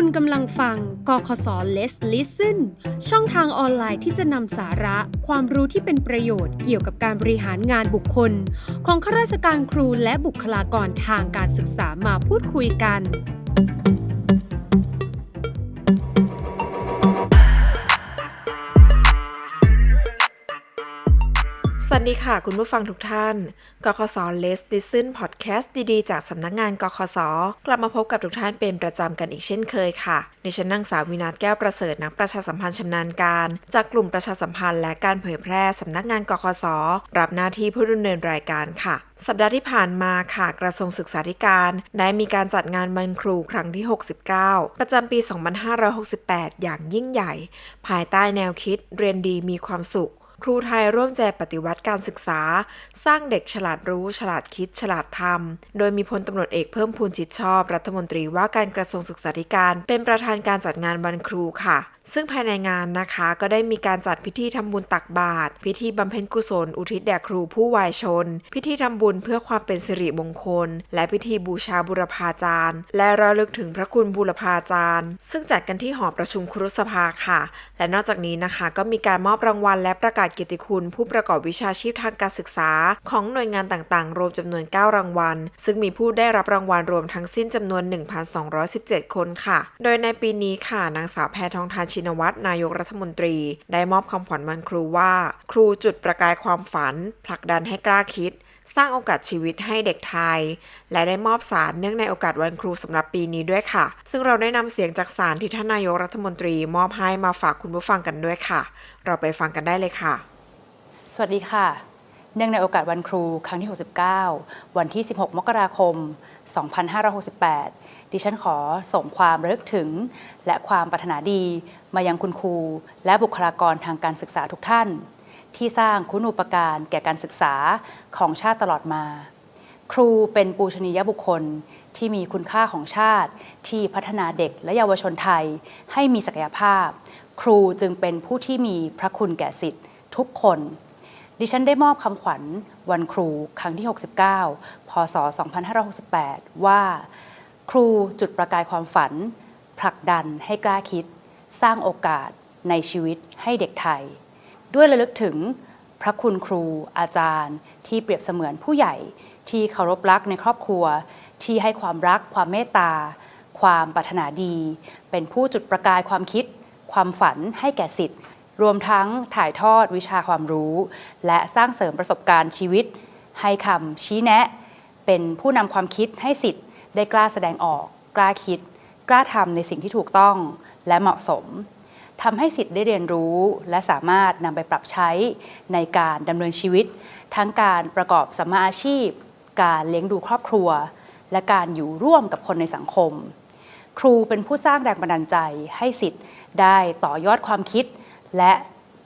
คุณกำลังฟังกคศ Let's Listen ช่องทางออนไลน์ที่จะนำสาระ ความรู้ที่เป็นประโยชน์เกี่ยวกับการบริหารงานบุคคล ของข้าราชการครูและบุคลากรทางการศึกษามาพูดคุยกัน ดีค่ะคุณผู้ฟังทุกท่าน กคศ Let's Listen Podcast ดีๆ จากสำนักงานกคศ กลับมาพบกับทุกท่านเป็นประจำกันอีกเช่นเคยค่ะดิฉันนางสาววินาศแก้วประเสริฐนักประชาสัมพันธ์ชำนาญการ จากกลุ่มประชาสัมพันธ์และการเผยแพร่สำนักงานกคศ รับหน้าที่ผู้ดำเนินรายการค่ะ สัปดาห์ที่ผ่านมาค่ะ กระทรวงศึกษาธิการได้มีการจัดงานวันครูครั้งที่ 69 ประจำปี 2568 อย่างยิ่งใหญ่ ภายใต้แนวคิดเรียนดีมีความสุข รูไทยร่วมใจปฏิวัติการศึกษา สร้างเด็กฉลาดรู้ ฉลาดคิด ฉลาดทำ โดยมีพลตำรวจเอกเพิ่มพูนชิดชอบ รัฐมนตรีว่าการกระทรวงศึกษาธิการ เป็นประธานการจัดงานวันครูค่ะ ซึ่งภายในงานนะคะก็ได้มีการจัดพิธีทำบุญตักบาตรพิธีบำเพ็ญกุศล อุทิศแด่ครูผู้วายชน พิธีทำบุญเพื่อความเป็นสิริมงคล และพิธีบูชาบุรพาจารย์ และระลึกถึงพระคุณบุรพาจารย์ ซึ่งจัดกันที่หอประชุมครุสภาค่ะ และนอกจากนี้นะคะ ก็มีการมอบรางวัลและประกาศเกียรติคุณ ผู้ประกอบวิชาชีพทางการศึกษา ของหน่วยงานต่างๆ รวมจำนวน 9 รางวัล ซึ่งมีผู้ได้รับรางวัลรวมทั้งสิ้นจำนวน 1,217 คนค่ะ โดยในปีนี้ค่ะนางสาวแพทองทานชินวัตรนายกรัฐมนตรี ได้มอบคำขวัญวันครูว่า ครูจุดประกายความฝัน ผลักดันให้กล้าคิด สร้างโอกาสชีวิตให้เด็กไทย และได้มอบสารเนื่องในโอกาสวันครูสำหรับปีนี้ด้วยค่ะ ซึ่งเราได้นำเสียงจากสารที่ท่านนายกรัฐมนตรี มอบให้มาฝากคุณผู้ฟังกันด้วยค่ะ เราไปฟังกันได้เลยค่ะ สวัสดีค่ะเนื่องในโอกาสวันครูครั้งที่ 69 วันที่ 16 มกราคม 2568 ดิฉันขอส่งความระลึกถึง และความปรารถนาดีมายังคุณครู และบุคลากรทางการศึกษาทุกท่าน ที่สร้างคุณูปการแก่การศึกษาของชาติตลอดมา ครูเป็นปูชนียบุคคลที่มีคุณค่าของชาติ ที่พัฒนาเด็กและเยาวชนไทยให้มีศักยภาพ ครูจึงเป็นผู้ที่มีพระคุณแก่สิทธิ์ทุกคนดิฉันได้มอบคำขวัญวันครูครั้งที่ 69 พศ 2568 ว่า ครูจุดประกายความฝัน ผลักดันให้กล้าคิด สร้างโอกาสในชีวิตให้เด็กไทย ด้วยระลึกถึงพระคุณครูอาจารย์ ที่เปรียบเสมือนผู้ใหญ่ ที่เคารพรักในครอบครัว ที่ให้ความรักความเมตตา ความปรารถนาดี เป็นผู้จุดประกายความคิด ความฝันให้แก่สิทธิ์รวมทั้งถ่ายทอดวิชาความรู้ และสร้างเสริมประสบการณ์ชีวิต ให้คำชี้แนะ เป็นผู้นำความคิดให้สิทธิ์ ได้กล้าแสดงออก กล้าคิด กล้าทำในสิ่งที่ถูกต้องและเหมาะสมทำให้สิทธิ์ได้เรียนรู้ และสามารถนำไปปรับใช้ในการดำเนินชีวิต ทั้งการประกอบสัมมาอาชีพ การเลี้ยงดูครอบครัว และการอยู่ร่วมกับคนในสังคม ครูเป็นผู้สร้างแรงบันดาลใจให้สิทธิ์ได้ต่อยอดความคิด และ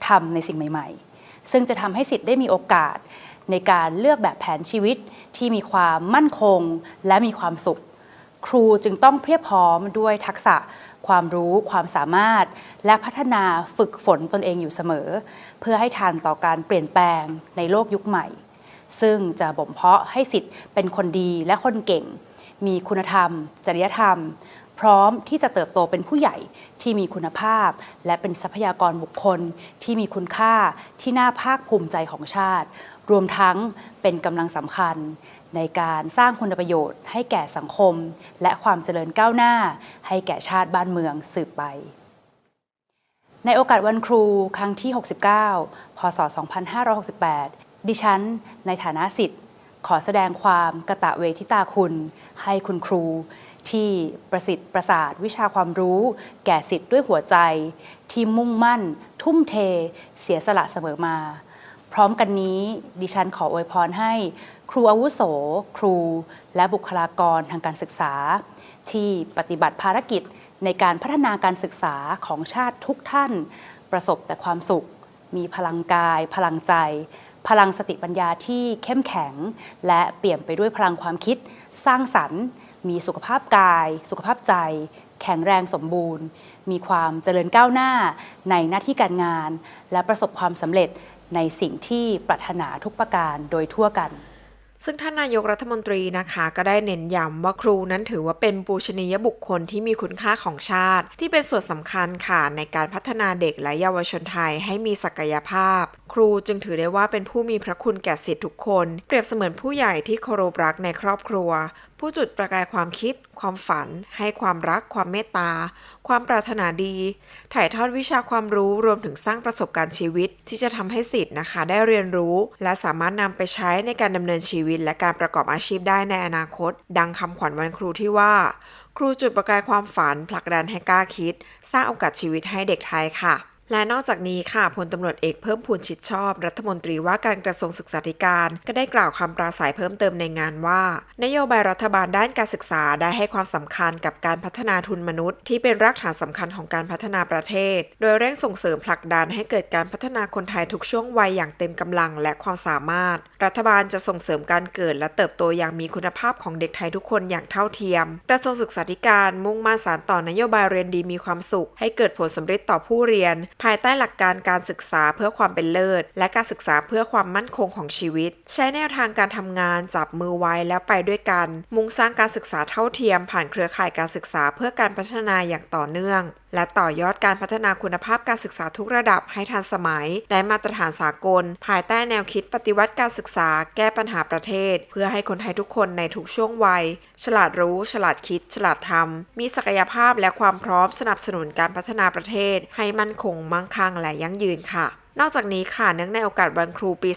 ทำในสิ่งใหม่ ๆ ซึ่งจะทำให้สิทธิ์ได้มีโอกาส ในการเลือกแบบแผนชีวิตที่มีความมั่นคงและมีความสุข ครูจึงต้องเพียบพร้อมด้วยทักษะ ความรู้ความสามารถ และพัฒนาฝึกฝนตนเองอยู่เสมอ เพื่อให้ทันต่อการเปลี่ยนแปลงในโลกยุคใหม่ ซึ่งจะบ่มเพาะให้สิทธิ์เป็นคนดีและคนเก่ง มีคุณธรรม จริยธรรมพร้อมที่จะเติบโตเป็นผู้ใหญ่ที่มีคุณภาพ และเป็นทรัพยากรบุคคลที่มีคุณค่าที่น่าภาคภูมิใจของชาติ รวมทั้งเป็นกำลังสำคัญในการสร้างคุณประโยชน์ให้แก่สังคม และความเจริญก้าวหน้า ให้แก่ชาติบ้านเมืองสืบไป ในโอกาสวันครูครั้งที่ 69 พศ 2568 ดิฉัน ในฐานะสิทธิ์ ขอแสดงความกระตะเวทิตาคุณ ให้คุณครู ที่ประสิทธิ์ประสาทวิชาความรู้ แก่สิทธิ์ด้วยหัวใจ ที่มุ่งมั่น ทุ่มเท เสียสละเสมอมา พร้อมกันนี้ดิฉันขออวยพรให้ ครูอาวุโส ครู และบุคลากรทางการศึกษา ที่ปฏิบัติภารกิจในการพัฒนาการศึกษาของชาติทุกท่าน ประสบแต่ความสุข มีพลังกาย พลังใจ พลังสติปัญญาที่เข้มแข็ง และเปี่ยมไปด้วยพลังความคิด สร้างสรรค์ มีสุขภาพกาย สุขภาพใจ แข็งแรงสมบูรณ์ มีความเจริญก้าวหน้าในหน้าที่การงาน และประสบความสำเร็จ ในสิ่งที่ปรารถนาทุกประการโดยทั่วกันซึ่งท่านนายกรัฐมนตรีนะคะก็ได้เน้นย้ำว่าครูนั้นถือว่าเป็นปูชนียบุคคลที่มีคุณค่าของชาติ ที่เป็นส่วนสำคัญค่ะในการพัฒนาเด็กและเยาวชนไทยให้มีศักยภาพ ครูจึงถือได้ว่าเป็นผู้มีพระคุณแก่สิทธิทุกคน เปรียบเสมือนผู้ใหญ่ที่เคารพรักในครอบครัว ผู้จุดประกายความคิด ความฝัน ให้ความรัก ความเมตตา ความปรารถนาดี ถ่ายทอดวิชาความรู้รวมถึงสร้างประสบการณ์ชีวิต ที่จะทำให้สิทธิ์นะคะ ได้เรียนรู้ และสามารถนำไปใช้ในการดำเนินชีวิต และการประกอบอาชีพได้ในอนาคต ดังคำขวัญวันครูที่ว่า ครูจุดประกายความฝันผลักดันให้กล้าคิด สร้างโอกาสชีวิตให้เด็กไทยค่ะ และนอกจากนี้ค่ะพลตำรวจเอกเพิ่มพูนชิดชอบ รัฐมนตรีว่าการกระทรวงศึกษาธิการ ก็ได้กล่าวคำปราศัยเพิ่มเติมในงานว่า นโยบายรัฐบาลด้านการศึกษาได้ให้ความสำคัญกับการพัฒนาทุนมนุษย์ ที่เป็นรากฐานสำคัญของการพัฒนาประเทศ โดยเร่งส่งเสริมผลักดันให้เกิดการพัฒนาคนไทยทุกช่วงวัยอย่างเต็มกำลังและความสามารถ รัฐบาลจะส่งเสริมการเกิดและเติบโตอย่างมีคุณภาพของเด็กไทยทุกคนอย่างเท่าเทียมกระทรวงศึกษาธิการมุ่งมั่นสานต่อนโยบายเรียนดีมีความสุข ให้เกิดผลสำเร็จต่อผู้เรียนภายใต้หลักการการศึกษาเพื่อความเป็นเลิศ และการศึกษาเพื่อความมั่นคงของชีวิต ใช้แนวทางการทำงานจับมือไว้แล้วไปด้วยกัน มุ่งสร้างการศึกษาเท่าเทียมผ่านเครือข่ายการศึกษาเพื่อการพัฒนาอย่างต่อเนื่อง และต่อยอดการพัฒนาคุณภาพการศึกษาทุกระดับให้ทันสมัย ได้มาตรฐานสากล ภายใต้แนวคิดปฏิวัติการศึกษา แก้ปัญหาประเทศ เพื่อให้คนไทยทุกคนในทุกช่วงวัย ฉลาดรู้ ฉลาดคิด ฉลาดทำมีศักยภาพและความพร้อมสนับสนุนการพัฒนาประเทศ ให้มั่นคงมั่งคั่งและยั่งยืนค่ะ นอกจากนี้ค่ะเนื่องในโอกาสวันครูปี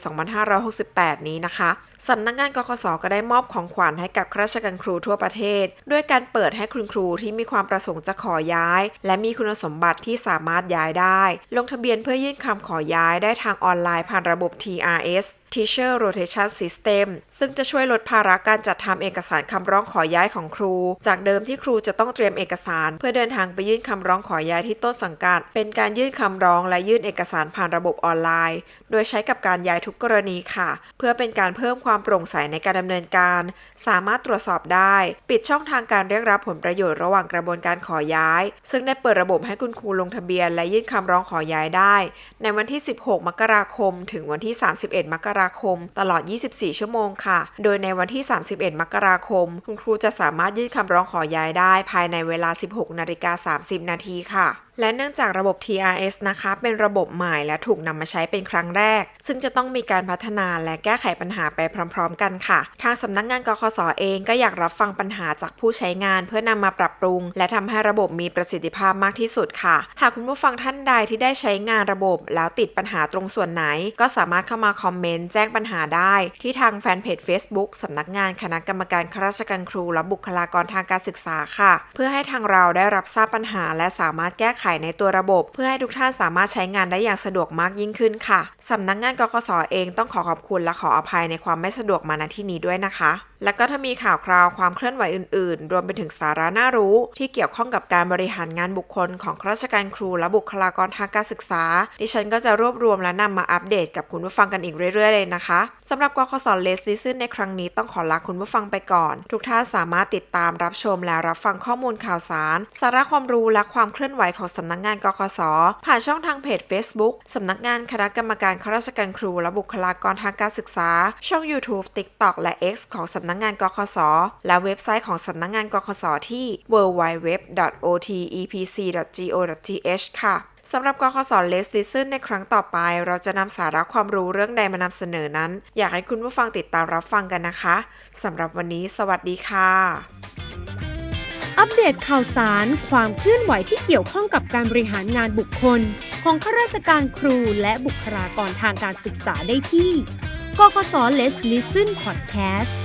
2568 นี้นะคะสำนักงานกคสก็ได้มอบของขวัญให้กับข้าราชการครูทั่วประเทศ ด้วยการเปิดให้คุณครูที่มีความประสงค์จะขอย้าย และมีคุณสมบัติที่สามารถย้ายได้ ลงทะเบียนเพื่อยื่นคำขอย้ายได้ทางออนไลน์ผ่านระบบ TRS Teacher Rotation System ซึ่งจะช่วยลดภาระการจัดทำเอกสารคำร้องขอย้ายของครู จากเดิมที่ครูจะต้องเตรียมเอกสาร เพื่อเดินทางไปยื่นคำร้องขอย้ายที่ต้นสังกัด เป็นการยื่นคำร้องและยื่นเอกสารผ่านระบบออนไลน์ โดยใช้กับการย้ายทุกกรณีค่ะ เพื่อเป็นการเพิ่มความโปร่งใสในการดำเนินการ สามารถตรวจสอบได้ ปิดช่องทางการเรียกรับผลประโยชน์ระหว่างกระบวนการขอย้าย ซึ่งได้เปิดระบบให้คุณครูลงทะเบียน และยื่นคำร้องขอย้ายได้ ในวันที่ 16 มกราคม ถึงวันที่ 31 มกราคม ตลอด 24 ชั่วโมงค่ะ โดยในวันที่ 31 มกราคม คุณครูจะสามารถยื่นคำร้องขอย้ายได้ ภายในเวลา 16 นาฬิกา 30 นาทีค่ะและเนื่องจากระบบ TRS นะคะเป็นระบบใหม่และถูกนำมาใช้เป็นครั้งแรก ซึ่งจะต้องมีการพัฒนาและแก้ไขปัญหาไปพร้อม ๆ กันค่ะ ทางสำนักงานกคสเองก็อยากรับฟังปัญหาจากผู้ใช้งาน เพื่อนำมาปรับปรุง และทำให้ระบบมีประสิทธิภาพมากที่สุดค่ะ หากคุณผู้ฟังท่านใดที่ได้ใช้งานระบบ แล้วติดปัญหาตรงส่วนไหน ก็สามารถเข้ามาคอมเมนต์แจ้งปัญหาได้ ที่ทางแฟนเพจ Facebook สำนักงานคณะกรรมการข้าราชการครูและบุคลากรทางการศึกษาค่ะ เพื่อให้ทางเราได้รับทราบปัญหา และสามารถแก้ไขในตัวระบบ เพื่อให้ทุกท่านสามารถใช้งานได้อย่างสะดวกมากยิ่งขึ้นค่ะสำนักงานกกสเองต้องขอขอบคุณและขออภัยในความไม่สะดวกมาณที่นี้ด้วยนะคะแล้วก็ถ้ามีข่าวคราวความเคลื่อนไหวอื่น ๆ รวมไปถึงสาระน่ารู้ ที่เกี่ยวข้องกับการบริหารงานบุคคลของข้าราชการครูและบุคลากรทางการศึกษา ดิฉันก็จะรวบรวมและนำมาอัปเดตกับคุณผู้ฟังกันอีกเรื่อย ๆ เลยนะคะสำหรับกคสเลสซิซึนในครั้งนี้ต้องขอลาคุณผู้ฟังไปก่อน ทุกท่านสามารถติดตามรับชมและรับฟังข้อมูลข่าวสาร สาระความรู้และความเคลื่อนไหวของสำนักงานกคสผ่านช่องทางเพจ Facebook สำนักงานคณะกรรมการข้าราชการครูและบุคลากรทางการศึกษา ช่อง YouTube TikTok และ X ของสำนักักงานกคส และเว็บไซต์ของสำนักงานกคสที่ www.otepc.go.th ค่ะสำหรับกคสเลสติซึนในครั้งต่อไป เราจะนำสาระความรู้เรื่องใดมานำเสนอนั้น อยากให้คุณผู้ฟังติดตามรับฟังกันนะคะสำหรับวันนี้ สวัสดีค่ะ อัปเดตข่าวสาร ความเคลื่อนไหวที่เกี่ยวข้องกับการบริหารงานบุคคล ของข้าราชการครูและบุคลากรทางการศึกษาได้ที่กกส Let's Listen Podcast